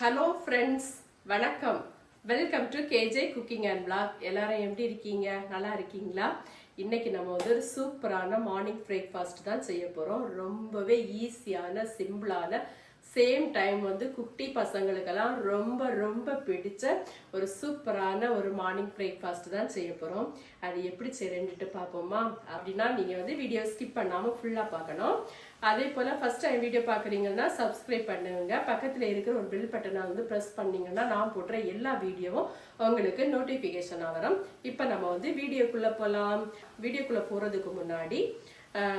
Hello friends வணக்கம். Welcome to KJ cooking and blog எல்லாரும் எப்படி இருக்கீங்க? நல்லா இருக்கீங்களா? இன்னைக்கு நம்ம வந்து ஒரு சூப்பரான மார்னிங் பிரேக்ஃபாஸ்ட் தான் செய்ய போகிறோம் ரொம்பவே ஈஸியான சிம்பிளான சேம் டைம் வந்து குட்டி பசங்களுக்கெல்லாம் ரொம்ப ரொம்ப பிடிச்ச ஒரு சூப்பரான ஒரு மார்னிங் பிரேக்ஃபாஸ்ட் தான் செய்ய போகிறோம் அது எப்படி செய்யறேன்ட்டு பார்ப்போமா? அப்படின்னா நீங்கள் வந்து வீடியோ ஸ்கிப் பண்ணாமல் ஃபுல்லாக பார்க்கணும். அதே போல் ஃபஸ்ட் டைம் வீடியோ பார்க்குறீங்கன்னா சப்ஸ்கிரைப் பண்ணுங்க. பக்கத்தில் இருக்கிற ஒரு பில் பட்டனை வந்து ப்ரெஸ் பண்ணிங்கன்னா நான் போடுற எல்லா வீடியோவும் உங்களுக்கு நோட்டிஃபிகேஷனாக வரும். இப்போ நம்ம வந்து வீடியோக்குள்ளே போகலாம் வீடியோக்குள்ளே போகிறதுக்கு முன்னாடி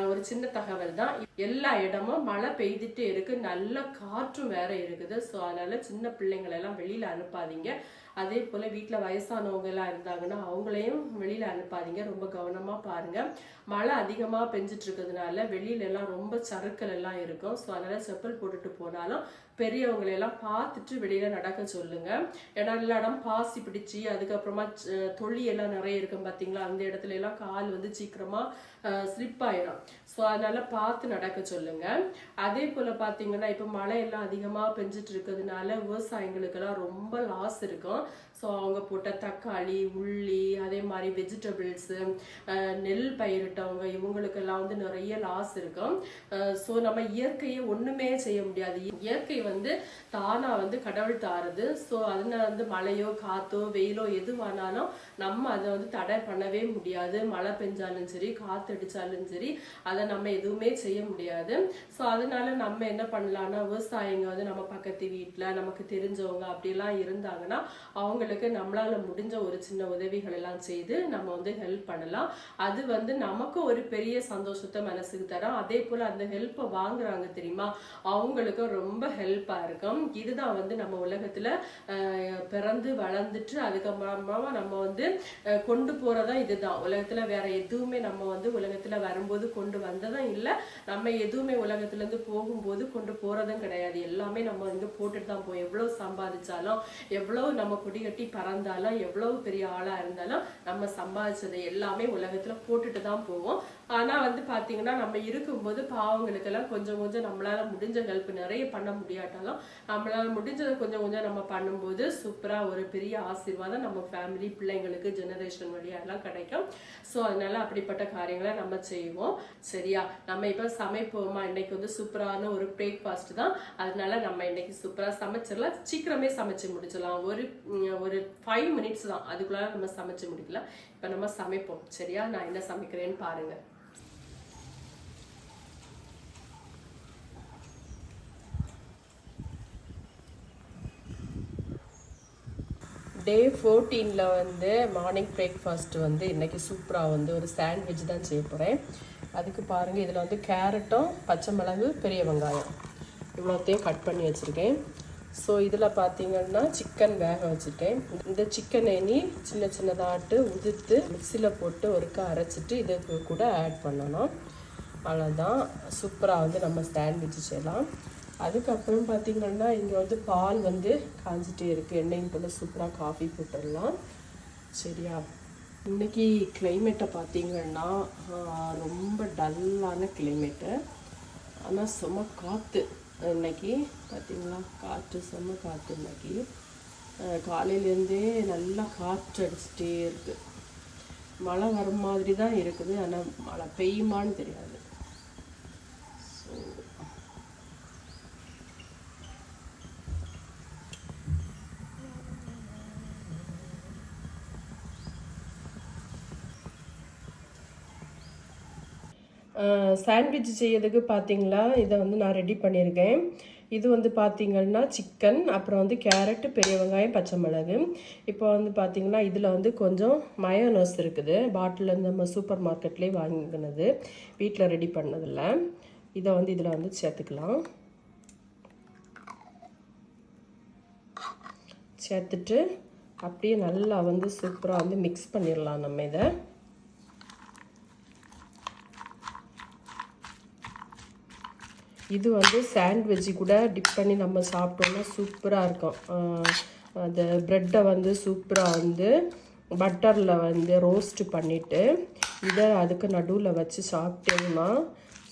ஒரு சின்ன தகவல் தான். எல்லா இடமும் மழை பெய்துட்டு இருக்கு. நல்ல காற்றும் வேற இருக்குது. ஸோ அதனால சின்ன பிள்ளைங்களை எல்லாம் வெளியில அனுப்பாதீங்க. அதே போல வீட்டில் வயசானவங்க எல்லாம் இருந்தாங்கன்னா அவங்களையும் வெளியில அனுப்பாதீங்க. ரொம்ப கவனமா பாருங்க. மழை அதிகமா பெஞ்சிட்டு இருக்கிறதுனால வெளியில எல்லாம் ரொம்ப சறுக்கல் எல்லாம் இருக்கும். ஸோ அதனால செப்பல் போட்டுட்டு போனாலும் பெரியவங்களை எல்லாம் பார்த்துட்டு வெளியில நடக்க சொல்லுங்க. ஏன்னா எல்லா இடம் பாசி பிடிச்சி அதுக்கப்புறமா ச- தொழி எல்லாம் நிறைய இருக்கும் பாத்தீங்களா? அந்த இடத்துல எல்லாம் கால் வந்து சீக்கிரமா ஸ்லிப் ஆயிடும் ஸோ அதனால பார்த்து நடக்க சொல்லுங்க. அதே போல பாத்தீங்கன்னா இப்போ மழை எல்லாம் அதிகமா பெஞ்சிட்டு இருக்கிறதுனால விவசாயிங்களுக்கெல்லாம் ரொம்ப லாஸ் இருக்கும். ஸோ அவங்க போட்ட தக்காளி உள்ளி அதே மாதிரி வெஜிடபிள்ஸு நெல் பயிரிட்டவங்க இவங்களுக்கெல்லாம் வந்து நிறைய லாஸ் இருக்கும் ஸோ நம்ம இயற்கையை ஒன்றுமே செய்ய முடியாது. இயற்கை வந்து தானாக வந்து கடவுள் தாருது. ஸோ அதனால வந்து மழையோ காத்தோ வெயிலோ எதுவானாலும் நம்ம அதை வந்து தடை பண்ணவே முடியாது. மழை பெஞ்சாலும் சரி காற்று அடித்தாலும் சரி அதை நம்ம எதுவுமே செய்ய முடியாது. ஸோ அதனால நம்ம என்ன பண்ணலாம்னா விவசாயிங்க வந்து நம்ம பக்கத்து வீட்டில் நமக்கு தெரிஞ்சவங்க அப்படிலாம் இருந்தாங்கன்னா அவங்க அவங்களுக்கு நம்மளால முடிஞ்ச ஒரு சின்ன உதவிகள் எல்லாம் செய்து நம்ம வந்து ஹெல்ப் பண்ணலாம். அது வந்து நமக்கு ஒரு பெரிய சந்தோஷத்தை மனசுக்கு தரும். அதே போல அந்த ஹெல்ப்பை வாங்குறாங்க தெரியுமா? அவங்களுக்கு ரொம்ப ஹெல்ப்பா இருக்கும். இதுதான் வந்து நம்ம உலகத்துல பிறந்து வளர்ந்துட்டு அதுக்கப்புறமா நம்ம வந்து கொண்டு போறதா இதுதான். உலகத்துல வேற எதுவுமே நம்ம வந்து உலகத்துல வரும்போது கொண்டு வந்ததும் இல்லை. நம்ம எதுவுமே உலகத்துல இருந்து போகும்போது கொண்டு போறதும் கிடையாது. எல்லாமே நம்ம வந்து போட்டுட்டு தான் போவோம் எவ்வளவு சம்பாதிச்சாலும் எவ்வளவு நம்ம குடிகட்ட கட்டி பறந்தாலும் எவ்வளவு பெரிய ஆளா இருந்தாலும் நம்ம சம்பாதிச்சதை எல்லாமே உலகத்துல போட்டுட்டு தான் போவோம். ஆனால் வந்து பார்த்தீங்கன்னா நம்ம இருக்கும்போது பாவங்களுக்கெல்லாம் கொஞ்சம் கொஞ்சம் நம்மளால் முடிஞ்ச ஹெல்ப் நிறைய பண்ண முடியாட்டாலும் நம்மளால் முடிஞ்சதை கொஞ்சம் கொஞ்சம் நம்ம பண்ணும்போது சூப்பராக ஒரு பெரிய ஆசீர்வாதம் நம்ம ஃபேமிலி பிள்ளைங்களுக்கு ஜெனரேஷன் வழியா கிடைக்கும். ஸோ அதனால அப்படிப்பட்ட காரியங்களை நம்ம செய்வோம். சரியா? நம்ம இப்போ சமைப்போமா? இன்னைக்கு வந்து சூப்பரான ஒரு பிரேக்ஃபாஸ்ட் தான். அதனால நம்ம இன்னைக்கு சூப்பராக சமைச்சிடலாம். சீக்கிரமே சமைச்சு முடிச்சிடலாம். ஒரு ஒரு ஃபைவ் மினிட்ஸ் தான். அதுக்குள்ளார நம்ம சமைச்சு முடிக்கலாம். இப்போ நம்ம சமைப்போம். சரியா? நான் என்ன சமைக்கிறேன்னு பாருங்கள் டே ஃபோர்டீனில் வந்து மார்னிங் பிரேக்ஃபாஸ்ட் வந்து இன்னைக்கு சூப்பராக வந்து ஒரு சாண்ட்விச் தான் செய்ய போகிறேன் அதுக்கு பாருங்கள் இதில் வந்து கேரட்டும் பச்சை மிளகு பெரிய வெங்காயம். இவ்வளோத்தையும் கட் பண்ணி வச்சுருக்கேன். ஸோ இதில் பார்த்தீங்கன்னா சிக்கன் வேக வச்சுருக்கேன். இந்த சிக்கனை இனி சின்ன சின்னதாட்டு உதிர்த்து மிக்சியில் போட்டு ஒருக்கா அரைச்சிட்டு இதுக்கு கூட ஆட் பண்ணணும். அவ்வளோதான் சூப்பராக வந்து நம்ம சாண்ட்விச் செய்யலாம். அதுக்கப்புறம் பார்த்திங்கன்னா இங்கே வந்து பால் வந்து காஞ்சிட்டே இருக்குது எண்ணெயும் போல் சூப்பராக காஃபி போட்டுடலாம். சரியா? இன்றைக்கி கிளைமேட்டை பார்த்திங்கன்னா ரொம்ப டல்லான கிளைமேட்டு ஆனால் செம காற்று இன்னைக்கு. பார்த்திங்களா காற்று செம காற்று இன்னைக்கு. காலையிலேருந்தே நல்லா காற்று அடிச்சிட்டே இருக்குது மழை வர மாதிரி தான் இருக்குது. ஆனால் மழை பெய்யுமான்னு தெரியாது ஸோ சாண்ட்விச் செய்யறதுக்கு பார்த்தீங்களா இதை வந்து நான் ரெடி பண்ணியிருக்கேன். இது வந்து பார்த்தீங்கன்னா சிக்கன் அப்புறம் வந்து கேரட்டு பெரிய வெங்காயம் பச்சை மிளகு. இப்போ வந்து பார்த்தீங்கன்னா இதில் வந்து கொஞ்சம் மயோனஸ் இருக்குது. பாட்டில் நம்ம சூப்பர் மார்க்கெட்லேயே வாங்கினது. வீட்டில் ரெடி பண்ணதில்ல. இதை வந்து இதில் வந்து சேர்த்துக்கலாம். சேர்த்துட்டு அப்படியே நல்லா வந்து சூப்பராக வந்து மிக்ஸ் பண்ணிடலாம் நம்ம இதை. இது வந்து சாண்ட்விட்ஜ் கூட டிப் பண்ணி நம்ம சாப்பிட்டோம்னா சூப்பராக இருக்கும். அந்த ப்ரெட்டை வந்து சூப்பராக வந்து பட்டரில் வந்து ரோஸ்ட் பண்ணிவிட்டு இதை அதுக்கு நடுவில் வச்சு சாப்பிட்டோம்னா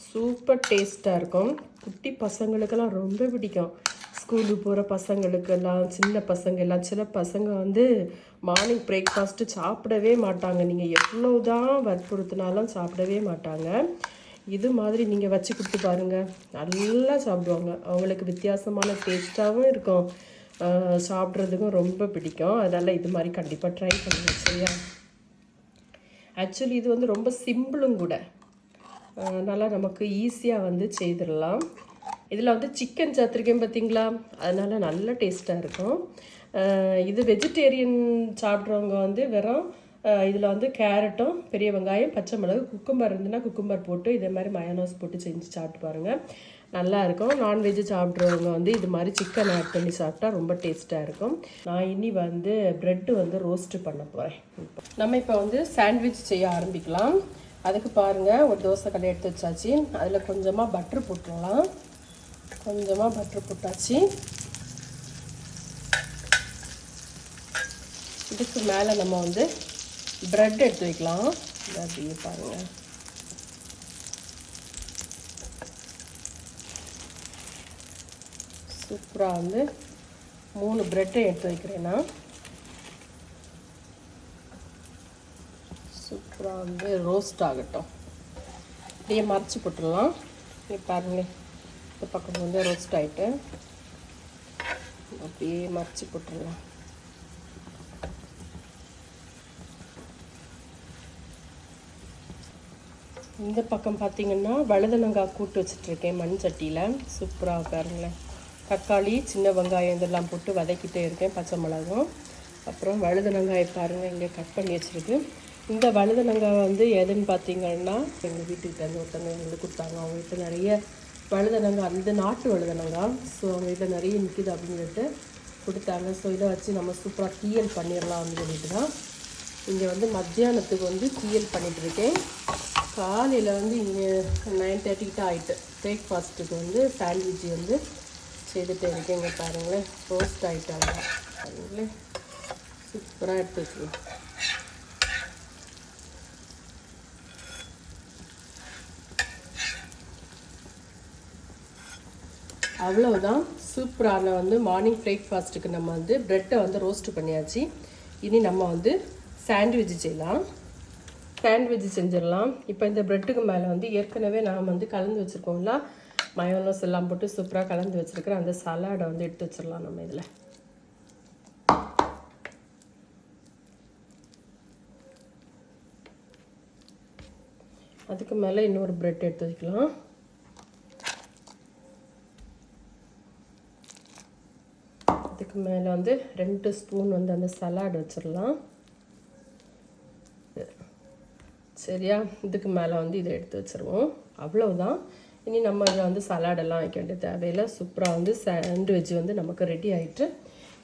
சூப்பர் டேஸ்ட்டாக இருக்கும். குட்டி பசங்களுக்கெல்லாம் ரொம்ப பிடிக்கும். ஸ்கூலுக்கு போகிற பசங்களுக்கெல்லாம் சின்ன பசங்க எல்லாம் சில பசங்க வந்து மார்னிங் பிரேக்ஃபாஸ்ட்டு சாப்பிடவே மாட்டாங்க. நீங்கள் எவ்வளோ தான் வற்புறுத்தினாலும் சாப்பிடவே மாட்டாங்க. இது மாதிரி நீங்கள் வச்சு கொடுத்து பாருங்கள் நல்லா சாப்பிடுவாங்க. அவங்களுக்கு வித்தியாசமான டேஸ்ட்டாகவும் இருக்கும். சாப்பிட்றதுக்கும் ரொம்ப பிடிக்கும். அதனால் இது மாதிரி கண்டிப்பாக ட்ரை பண்ணுங்கள் சரியா? ஆக்சுவலி இது வந்து ரொம்ப சிம்பிளும் கூட. அதனால் நமக்கு ஈஸியாக வந்து செய்திடலாம். இதில் வந்து சிக்கன் சேர்த்துருக்கேன் பார்த்தீங்களா அதனால் நல்ல டேஸ்ட்டாக இருக்கும். இது வெஜிடேரியன் சாப்பிட்றவங்க வந்து வெறும் இதில் வந்து கேரட்டும் பெரிய வெங்காயம் பச்சை மிளகு குக்கும்பர் இருந்துன்னா குக்கும்பர் போட்டு இதே மாதிரி மயனோஸ் போட்டு செஞ்சு சாப்பிட்டு பாருங்கள் நல்லாயிருக்கும் நான்வெஜ்ஜு நான்வெஜ் சாப்பிட்றவங்க வந்து இது மாதிரி சிக்கன் ஆட் பண்ணி சாப்பிட்டா ரொம்ப டேஸ்ட்டாக இருக்கும். நான் இனி வந்து ப்ரெட்டு வந்து ரோஸ்ட்டு பண்ண போகிறேன் நம்ம இப்போ வந்து சாண்ட்விச் செய்ய ஆரம்பிக்கலாம். அதுக்கு பாருங்கள் ஒரு தோசை கடை எடுத்து வச்சாச்சு. அதில் கொஞ்சமாக பட்ரு போட்டுடலாம். கொஞ்சமாக பட்ரு போட்டாச்சு. இதுக்கு மேலே நம்ம வந்து ப்ரெட் எடுத்து வைக்கலாம். அப்படியே பாருங்கள் சூப்பராக வந்து மூணு ப்ரெட்டை எடுத்து வைக்கிறேன் நான். சூப்பராக வந்து ரோஸ்ட் ஆகட்டும். அப்படியே மறைச்சி போட்டுடலாம். இப்போ பாருங்களேன் இந்த பக்கம் வந்து ரோஸ்ட் ஆகிட்டு அப்படியே மறைச்சி போட்டுடலாம். இந்த பக்கம் பார்த்தீங்கன்னா வழுதனங்காய் கூட்டு வச்சுட்ருக்கேன் மண் சட்டியில். சூப்பராக பாருங்களேன். தக்காளி சின்ன வெங்காயம் இதெல்லாம் போட்டு வதக்கிட்டே இருக்கேன் பச்சை மிளகும். அப்புறம் வழுதனங்காய் பாருங்கள் இங்கே கட் பண்ணி வச்சுருக்கு. இந்த வழுதனங்காய் வந்து எதுன்னு பார்த்தீங்கன்னா எங்கள் வீட்டுக்கிட்ட இருந்து ஒருத்தவங்க எங்களுக்கு கொடுத்தாங்க. அவங்க வீட்டில் நிறைய வழுதனங்காய் அந்த நாட்டு வழுதனங்காய். ஸோ அவங்க வீட்டில் நிறைய நிற்குது அப்படின்னு சொல்லிட்டு கொடுத்தாங்க. ஸோ இதை வச்சு நம்ம சூப்பராக தீயல் பண்ணிடலாம் அப்படின்னு சொல்லிட்டு தான் இங்கே வந்து மத்தியானத்துக்கு வந்து தீயல் பண்ணிகிட்ருக்கேன் இருக்கேன். காலையில் வந்து இங்கே நைன் தேர்ட்டிக்கிட்ட ஆகிட்டு பிரேக்ஃபாஸ்ட்டுக்கு வந்து சாண்ட்விட்ச் வந்து செய்துட்டு இருக்கேங்க பாருங்களேன். ரோஸ்ட் ஆகிட்டாங்க பாருங்களேன். சூப்பராக எடுத்து வச்சுருக்கேன் அவ்வளவுதான். சூப்பரான வந்து மார்னிங் பிரேக்ஃபாஸ்ட்டுக்கு நம்ம வந்து ப்ரெட்டை வந்து ரோஸ்ட் பண்ணியாச்சு. இனி நம்ம வந்து சாண்ட்விச் செய்யலாம். சாண்ட்விச் செஞ்சிடலாம். இப்போ இந்த ப்ரெட்டுக்கு மேலே வந்து ஏற்கனவே நாம் வந்து கலந்து வச்சுருக்கோம்ல மயோனோஸ் எல்லாம் போட்டு சூப்பராக கலந்து வச்சுருக்கிற அந்த சலாடை வந்து எடுத்து வச்சிடலாம் நம்ம இதில். அதுக்கு மேலே இன்னொரு ப்ரெட் எடுத்து வச்சுக்கலாம். அதுக்கு மேலே வந்து ரெண்டு ஸ்பூன் வந்து அந்த சலாட் வச்சிடலாம். சரியா? இதுக்கு மேலே வந்து இதை எடுத்து வச்சுருவோம். அவ்வளோதான் இனி நம்ம இதில் வந்து சலாடெல்லாம் வைக்க வேண்டிய தேவையில்லை. சூப்பராக வந்து சாண்ட்விச் வந்து நமக்கு ரெடி ஆயிட்டு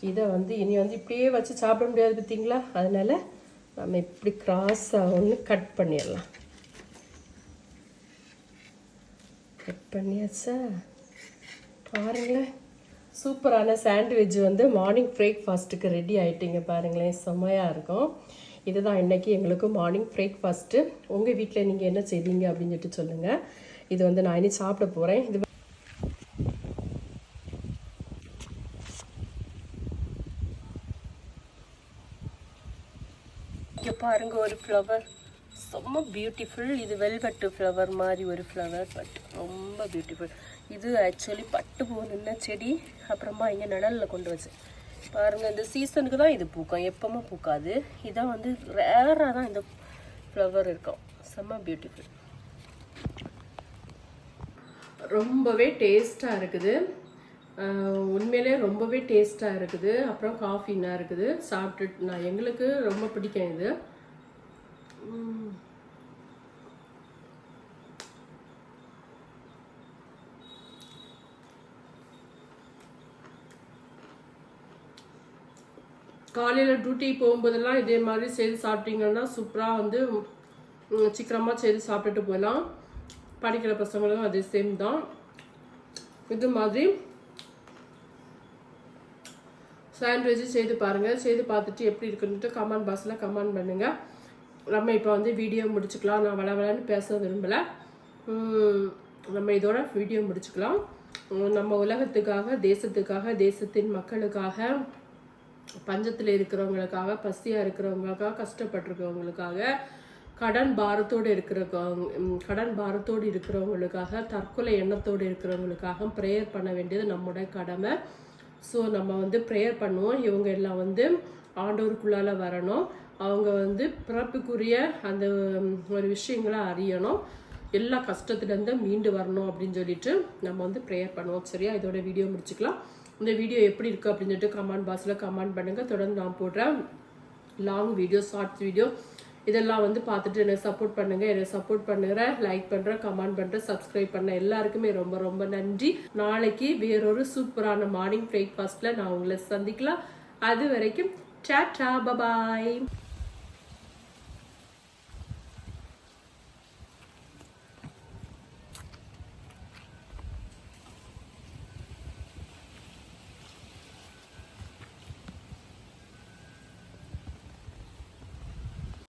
இதை வந்து இனி வந்து இப்படியே வச்சு சாப்பிட முடியாது பார்த்தீங்களா? அதனால நம்ம இப்படி கிராஸாக ஒன்று கட் பண்ணிடலாம். கட் பண்ணியாச்சா? பாருங்களேன். சூப்பரான சாண்ட்விச் வந்து மார்னிங் பிரேக்ஃபாஸ்ட்டுக்கு ரெடி ஆகிட்டிங்க பாருங்களேன். செம்மையாக இருக்கும். இதுதான் இன்னைக்கு எங்களுக்கு மார்னிங் பிரேக்ஃபாஸ்ட்டு உங்கள் வீட்டில் நீங்கள் என்ன செய்தீங்க அப்படின்னு சொல்லிட்டு சொல்லுங்கள் இது வந்து நான் இனி சாப்பிட போகிறேன் இது இங்கே பாருங்க ஒரு ஃப்ளவர் செம்ம பியூட்டிஃபுல் இது வெல்வெட்டு ஃப்ளவர் மாதிரி ஒரு ஃப்ளவர் பட் ரொம்ப பியூட்டிஃபுல் இது ஆக்சுவலி பட்டு போகணுன்ன செடி அப்புறமா இங்கே நிழலில் கொண்டு வச்சு பாருங்க இந்த சீசனுக்கு தான் இது பூக்கும். எப்பவுமே பூக்காது. இதான் வந்து ரேராக தான் இந்த ஃப்ளவர் இருக்கும். செம்ம பியூட்டிஃபுல் ரொம்பவே டேஸ்ட்டாக இருக்குது. உண்மையிலே ரொம்பவே டேஸ்ட்டாக இருக்குது. அப்புறம் காஃபின்னா இருக்குது. சாப்பிட்டுட்டு நான் எங்களுக்கு ரொம்ப பிடிக்கும் இது. காலையில் டியூட்டிக்கு போகும்போதெல்லாம் இதே மாதிரி செய்து சாப்பிட்டீங்கன்னா சூப்பராக வந்து சீக்கிரமாக செய்து சாப்பிட்டுட்டு போகலாம் படிக்கிற பசங்களும் அதே சேம் தான். இது மாதிரி சாண்ட்விச் செய்து பாருங்கள் செய்து பார்த்துட்டு எப்படி இருக்குன்ட்டு கமெண்ட் பாக்ஸில் கமெண்ட் பண்ணுங்கள் நம்ம இப்போ வந்து வீடியோ முடிச்சுக்கலாம். நான் வள வளன்னு பேச விரும்பலை. நம்ம இதோட வீடியோ முடிச்சுக்கலாம். நம்ம உலகத்துக்காக தேசத்துக்காக தேசத்தின் மக்களுக்காக பஞ்சத்தில் இருக்கிறவங்களுக்காக பசியாக இருக்கிறவங்களுக்காக கஷ்டப்பட்டிருக்கிறவங்களுக்காக கடன் பாரத்தோடு இருக்கிறவங்க கடன் பாரத்தோடு இருக்கிறவங்களுக்காக தற்கொலை எண்ணத்தோடு இருக்கிறவங்களுக்காக ப்ரேயர் பண்ண வேண்டியது நம்முடைய கடமை. ஸோ நம்ம வந்து ப்ரேயர் பண்ணுவோம். இவங்க எல்லாம் வந்து ஆண்டவருக்குள்ளால வரணும். அவங்க வந்து பிறப்புக்குரிய அந்த ஒரு விஷயங்களை அறியணும். எல்லா கஷ்டத்துலேருந்து மீண்டு வரணும் அப்படின்னு சொல்லிட்டு நம்ம வந்து ப்ரேயர் பண்ணுவோம். சரியா? இதோட வீடியோ முடிச்சுக்கலாம். இந்த வீடியோ எப்படி இருக்குது அப்படின்னு சொல்லிட்டு கமெண்ட் பாக்ஸில் கமெண்ட் பண்ணுங்கள் தொடர்ந்து நான் போடுறேன் லாங் வீடியோ ஷார்ட்ஸ் வீடியோ இதெல்லாம் வந்து பார்த்துட்டு என்னை சப்போர்ட் பண்ணுங்கள் என்னை சப்போர்ட் பண்ணுறேன் லைக் பண்ணுறேன் கமெண்ட் பண்ணுறேன் சப்ஸ்கிரைப் பண்ண எல்லாருக்குமே ரொம்ப ரொம்ப நன்றி. நாளைக்கு வேறொரு சூப்பரான மார்னிங் பிரேக்ஃபாஸ்ட்டில் நான் உங்களை சந்திக்கலாம். அது வரைக்கும் டாட்டா பபாய்